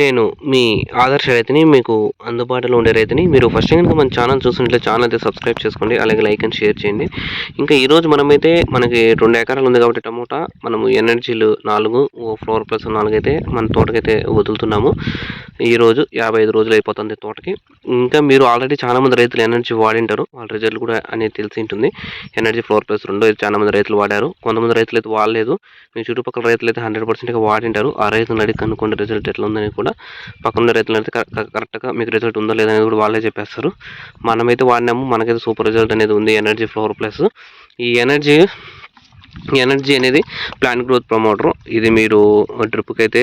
నేను మీ ఆదర్శ రైతుని మీకు అందుబాటులో ఉండే రైతుని మీరు ఫస్ట్ కనుక మన ఛానల్ చూస్తుంటే ఛానల్ అయితే సబ్స్క్రైబ్ చేసుకోండి అలాగే లైక్ అండ్ షేర్ చేయండి. ఇంకా ఈరోజు మనమైతే మనకి రెండు ఎకరాలు ఉంది కాబట్టి టమోటా మనము ఎనర్జీలు నాలుగు ఫ్లోర్ ప్లస్ నాలుగు అయితే మన తోటకైతే వదులుతున్నాము. ఈరోజు యాభై ఐదు రోజులు అయిపోతుంది తోటకి. ఇంకా మీరు ఆల్రెడీ చాలామంది రైతులు ఎనర్జీ వాడింటారు. వాళ్ళ రిజల్ట్ కూడా అనేది తెలిసి ఉంటుంది. ఎనర్జీ ఫ్లోర్ ప్లస్ రెండు అయితే రైతులు వాడారు. కొంతమంది రైతులు అయితే వాడలేదు. మీ చుట్టుపక్కల రైతులు అయితే హండ్రెడ్ పర్సెంట్గా వాడింటారు. ఆ రైతులు అడిగి కనుక్కోండి రిజల్ట్ ఎట్లా ఉందని కూడా పక్కన రైతులు అయితే కరెక్ట్గా మీకు రిజల్ట్ ఉందో లేదనేది కూడా వాళ్ళే చెప్పేస్తారు. మనమైతే వాడినాము మనకైతే సూపర్ రిజల్ట్ అనేది ఉంది ఎనర్జీ ఫ్లోర్ ప్లస్ ఈ ఎనర్జీ ఎనర్జీ అనేది ప్లాంట్ గ్రోత్ ప్రమోటర్ ఇది మీరు డ్రిప్కి అయితే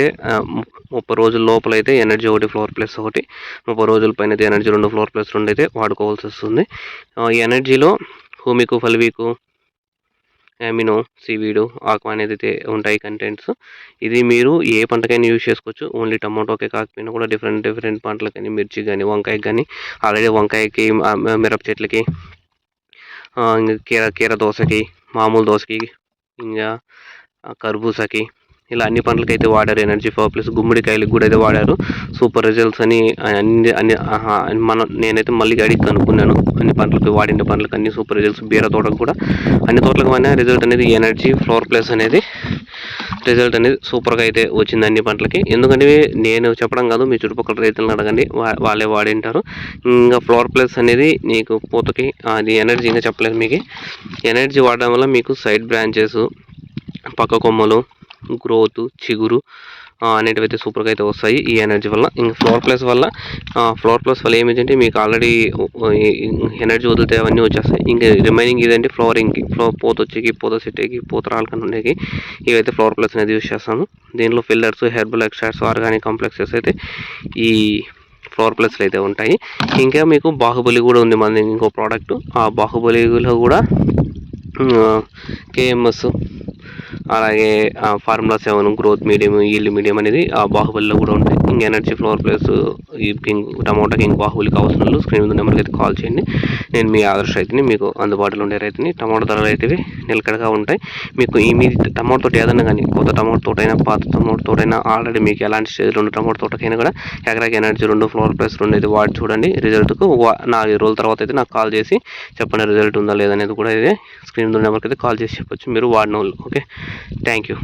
ముప్పై రోజుల లోపల అయితే ఎనర్జీ ఒకటి ఫ్లోర్ ప్లస్ ఒకటి ముప్పై రోజుల పైన అయితే ఎనర్జీ రెండు ఫ్లోర్ ప్లస్ రెండు అయితే వాడుకోవాల్సి వస్తుంది. ఈ ఎనర్జీలో హూమికు ఫల్వీకు అమినో సీవీడు ఆకు అనేది అయితే ఉంటాయి కంటెంట్స్ ఇది మీరు ఏ పంటకైనా యూజ్ చేసుకోవచ్చు. ఓన్లీ టమాటోకే కాకపోయినా కూడా డిఫరెంట్ డిఫరెంట్ పంటలకని మిర్చి కానీ వంకాయకి కానీ ఆల్రెడీ వంకాయకి మిరప చెట్లకి కీర కీర దోశకి మామూలు దోశకి ఇంకా కర్బూజాకి ఇలా అన్ని పంటలకైతే అయితే వాడారు. ఎనర్జీ ఫోర్ ప్లస్ గుమ్మడికాయలకు కూడా అయితే వాడారు. సూపర్ రిజల్ట్స్ అని అన్ని అన్ని మనం నేనైతే మళ్ళీ అడిగి కనుక్కున్నాను అన్ని పంటలకు వాడిన పంటలకు అన్ని సూపర్ రిజల్ట్స్ బీర తోటకు కూడా. అన్ని తోటలకు వాడిన రిజల్ట్ అనేది ఎనర్జీ ఫ్లోర్ ప్లస్ అనేది రిజల్ట్ అనేది సూపర్గా అయితే వచ్చింది అన్ని పంటలకి. ఎందుకంటే నేను చెప్పడం కాదు మీ చుట్టుపక్కల రైతులను అడగండి. వాళ్ళే వాడింటారు. ఇంకా ఫ్లోర్ ప్లస్ అనేది నీకు పూతకి అది ఎనర్జీ ఇంకా చెప్పలేదు మీకు. ఎనర్జీ వాడడం వల్ల మీకు సైడ్ బ్రాంచెస్ పక్క కొమ్మలు గ్రోత్ చిగురు అనేటివి అయితే సూపర్గా అయితే వస్తాయి ఈ ఎనర్జీ వల్ల. ఇంకా ఫ్లోర్ ప్లస్ వల్ల ఫ్లోర్ ప్లస్ వల్ల ఏమిటంటే మీకు ఆల్రెడీ ఎనర్జీ వదిలితే అవన్నీ వచ్చేస్తాయి. ఇంకా రిమైనింగ్ ఇదంటే ఫ్లోరింగ్కి ఫ్లో పూత వచ్చేకి పూత సిట్టేకి పూత రాలకని ఉండేకి ఇవైతే ఫ్లోర్ ప్లస్ అనేది యూస్ చేస్తాము దీనిలో fillers herbal extracts organic complexes అయితే ఈ ఫ్లోర్ ప్లస్లు అయితే ఉంటాయి. ఇంకా మీకు బాహుబలి కూడా ఉంది మన ఇంకో ప్రోడక్ట్. ఆ బాహుబలిలో కూడా కేఎంఎస్ అలాగే formula seven growth medium yield medium అనేది ఆ బాహుబలిలో కూడా ఉంటాయి. ఇంక ఎనర్జీ ఫ్లోర్ ప్లస్ ఈ కింగ్ టమోటా కింగ్ బాహుబలి కావాల్సిన స్క్రీన్ మీద నెంబర్కి అయితే కాల్ చేయండి. నేను మీ ఆదర్శ రైతుని మీకు అందుబాటులో ఉండే రైతుని టమాటో ధరలు అయితే నిలకడగా ఉంటాయి. మీకు ఈ మీ టమాటో తోట ఏదైనా కానీ కొత్త టమాటో తోటైనా పాత టమాటో తోటైనా ఆల్రెడీ మీకు ఎలాంటి రెండు ఉన్న టమాటో తోటకైనా కూడా ఎకరాకి ఎనర్జీ రెండు ఫ్లోర్ ప్లస్ రెండు అయితే వాడి చూడండి. రిజల్ట్కు నాలుగు రోజుల తర్వాత అయితే నాకు కాల్ చేసి చెప్పండి రిజల్ట్ ఉందా లేదనేది కూడా అయితే స్క్రీన్ నెంబర్కి అయితే కాల్ చేసి చెప్పొచ్చు. మీరు వాడిన వాళ్ళు ఓకే? Thank you